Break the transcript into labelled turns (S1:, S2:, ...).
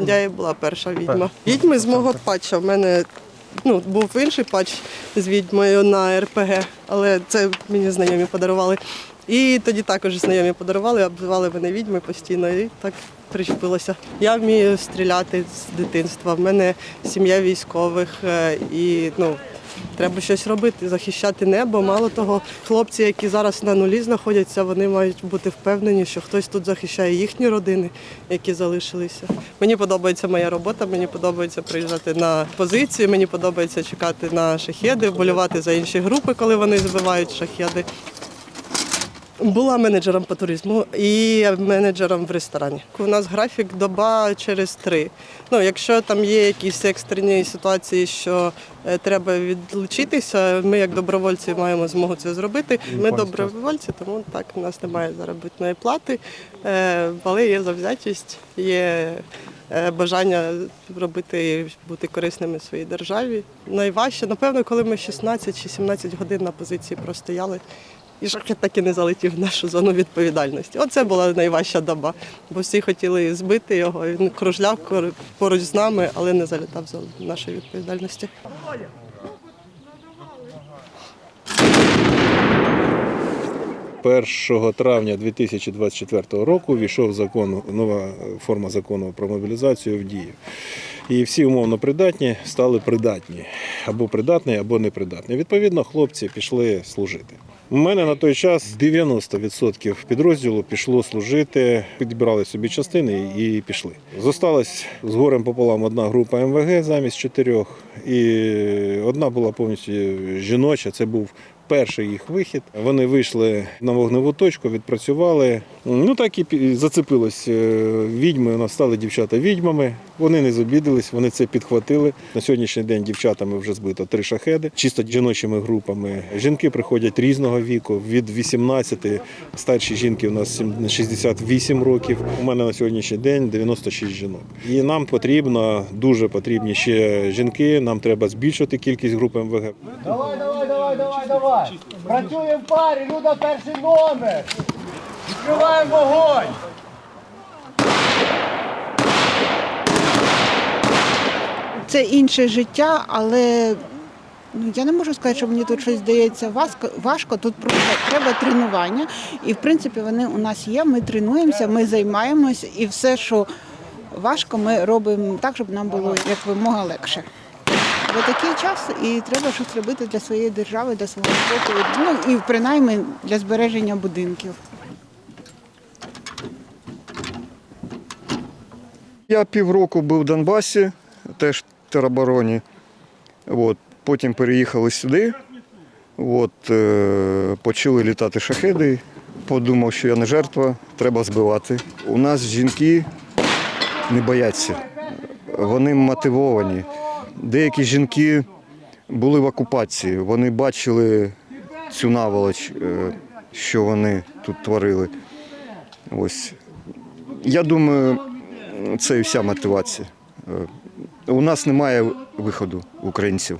S1: Я і була перша відьма. Відьми з мого патча. В мене ну, був інший патч з відьмою на РПГ, але це мені знайомі подарували. І тоді також знайомі подарували, обзивали мене відьми постійно і так причепилося. Я вмію стріляти з дитинства. В мене сім'я військових е, і ну, треба щось робити, захищати небо. Мало того, хлопці, які зараз на нулі знаходяться, вони мають бути впевнені, що хтось тут захищає їхні родини, які залишилися. Мені подобається моя робота, мені подобається приїжджати на позиції, мені подобається чекати на шахеди, вболювати за інші групи, коли вони збивають шахеди. Була менеджером по туризму і менеджером в ресторані. У нас графік доба через три. Ну, якщо там є якісь екстрені ситуації, що е, треба відлучитися, ми як добровольці маємо змогу це зробити. Ми добровольці, тому так у нас немає заробітної плати, е, але є завзятість, є е, бажання робити і бути корисними своїй державі. Найважче, напевно, коли ми 16 чи 17 годин на позиції простояли. І шахет так і не залетів в нашу зону відповідальності. Оце була найважча доба, бо всі хотіли збити його. Він кружляв поруч з нами, але не залітав зону нашої відповідальності.
S2: 1 травня 2024 року війшов закон, нова форма закону про мобілізацію в дію. І всі умовно придатні стали придатні або придатні, або непридатні. Відповідно, хлопці пішли служити. У мене на той час 90% підрозділу пішло служити, підібрали собі частини і пішли. Зосталась з горем пополам одна група МВГ замість чотирьох, і одна була повністю жіноча. Це був перший їх вихід. Вони вийшли на вогневу точку, відпрацювали. Ну так і зацепилось е, відьми. У нас стали дівчата відьмами. Вони не забідились, вони це підхватили. На сьогоднішній день дівчатами вже збито три шахеди, чисто жіночими групами. Жінки приходять різного віку, від 18, старші жінки у нас 68 років. У мене на сьогоднішній день 96 жінок. І нам потрібно, дуже потрібні ще жінки. Нам треба збільшити кількість груп МВГ.
S3: Давай, давай, давай. Працюємо в парі, Люда перший номер. Відкриваємо вогонь.
S4: це інше життя, але ну, я не можу сказати, що мені тут щось здається важко. важко. Тут просто треба тренування. І в принципі вони у нас є. Ми тренуємося, ми займаємось, і все, що важко, ми робимо так, щоб нам було як вимога легше. Бо такий час і треба щось робити для своєї держави, для свого спокою, ну і принаймні для збереження будинків.
S5: Я півроку був в Донбасі, теж в теробороні. От, потім переїхали сюди. От, е, почали літати шахеди. Подумав, що я не жертва, треба збивати. У нас жінки не бояться, вони мотивовані. Деякі жінки були в окупації, вони бачили цю наволоч, е, що вони тут творили. Ось. Я думаю, це і вся мотивація. Е, У нас немає виходу українців.